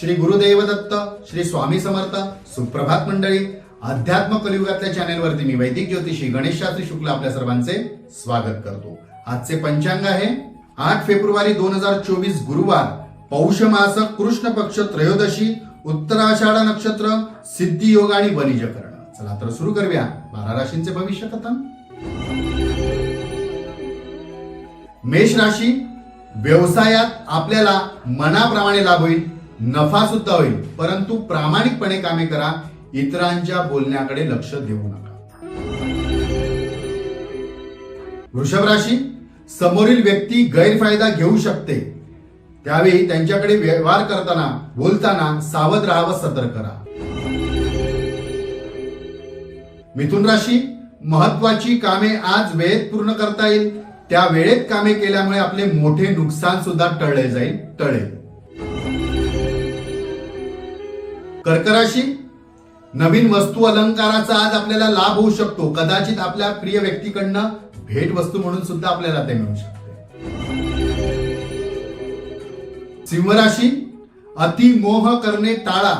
श्री गुरुदेव दत्त श्री स्वामी समर्थ सुप्रभात मंडळी. अध्यात्म कलियुगातल्या चॅनेलवरती मी वैदिक ज्योतिषी गणेश शास्त्री शुक्ल आपल्या सर्वांचे स्वागत करतो. आजचे पंचांग आहे आठ फेब्रुवारी दोन हजार चोवीस गुरुवार पौष मास कृष्ण पक्ष त्रयोदशी उत्तराषाढा नक्षत्र सिद्धी योग आणि वनिज करण चला तर सुरू करूया. बारा राशींचे भविष्य कथन. मेष राशी व्यवसायात आपल्याला मनाप्रमाणे लाभ होईल. नफा सुद्धा होईल. परंतु प्रामाणिकपणे कामे करा. इतरांच्या बोलण्याकडे लक्ष देऊ नका. वृषभ राशी समोरील व्यक्ती गैरफायदा घेऊ शकते. त्यावेळी त्यांच्याकडे व्यवहार करताना बोलताना सावध राहावं सतर्क राहा. मिथुन राशी महत्वाची कामे आज वेळेत पूर्ण करता येईल. त्या वेळेत कामे केल्यामुळे आपले मोठे नुकसान सुद्धा टळले जाईल टळेल. कर्कराशी नवीन वस्तू अलंकाराचा आज आपल्याला लाभ होऊ शकतो. कदाचित आपल्या प्रिय व्यक्तीकडनं भेट वस्तू म्हणून सुद्धा आपल्याला ते मिळू शकते. सिंहराशी अति मोह करणे टाळा.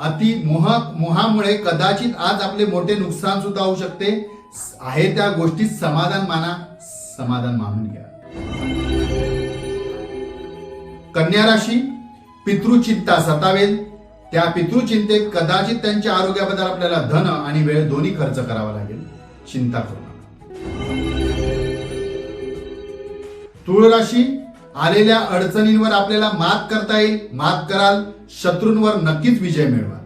अति मोह मोहामुळे कदाचित आज आपले मोठे नुकसान सुद्धा होऊ शकते. आहे त्या गोष्टीत समाधान माना. समाधान मानून घ्या. कन्या राशी पितृचिंता सतावेल. त्या पितृचिंतेत कदाचित त्यांच्या आरोग्याबद्दल आपल्याला धन आणि वेळ दोन्ही खर्च करावा लागेल. चिंता करू नका. तुळ राशी आलेल्या अडचणींवर आपल्याला मात करता येईल. मात कराल शत्रूंवर नक्कीच विजय मिळवाल.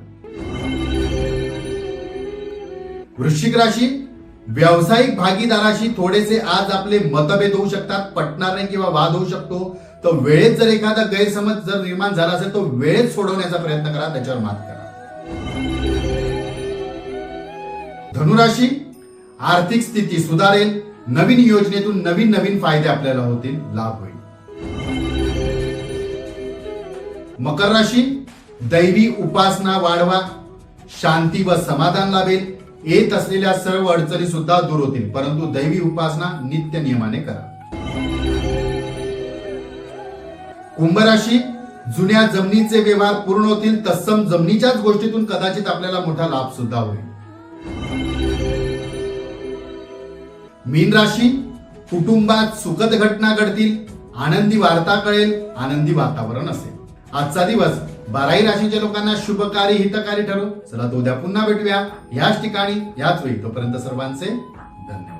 वृश्चिक राशी व्यावसायिक भागीदाराशी थोडेसे आज आपले मतभेद होऊ शकतात पटणार नाही किंवा वाद होऊ शकतो. तर वेळेत जर एखादा गैरसमज जर निर्माण झाला असेल तो वेळेत सोडवण्याचा प्रयत्न करा त्याच्यावर मात करा. धनुराशी आर्थिक स्थिती सुधारेल नवीन योजनेतून नवीन नवीन फायदे आपल्याला होतील लाभ होईल. मकर राशी दैवी उपासना वाढवा शांती व समाधान लाभेल येत असलेल्या सर्व अडचणी सुद्धा दूर होतील परंतु दैवी उपासना नित्य नियमाने करा. कुंभ राशी जुन्या जमिनीचे व्यवहार पूर्ण होतील तत्सम जमिनीच्याच गोष्टीतून कदाचित आपल्याला मोठा लाभ सुद्धा होईल. मीन राशी कुटुंबात सुखद घटना घडतील आनंदी वार्ता कळेल आनंदी वातावरण असेल. आजचा दिवस बाराही राशीच्या लोकांना शुभकारी हितकारी ठरो चला तो उद्या पुन्हा भेटूया. याच ठिकाणी याच वेळी तोपर्यंत सर्वांचे धन्यवाद.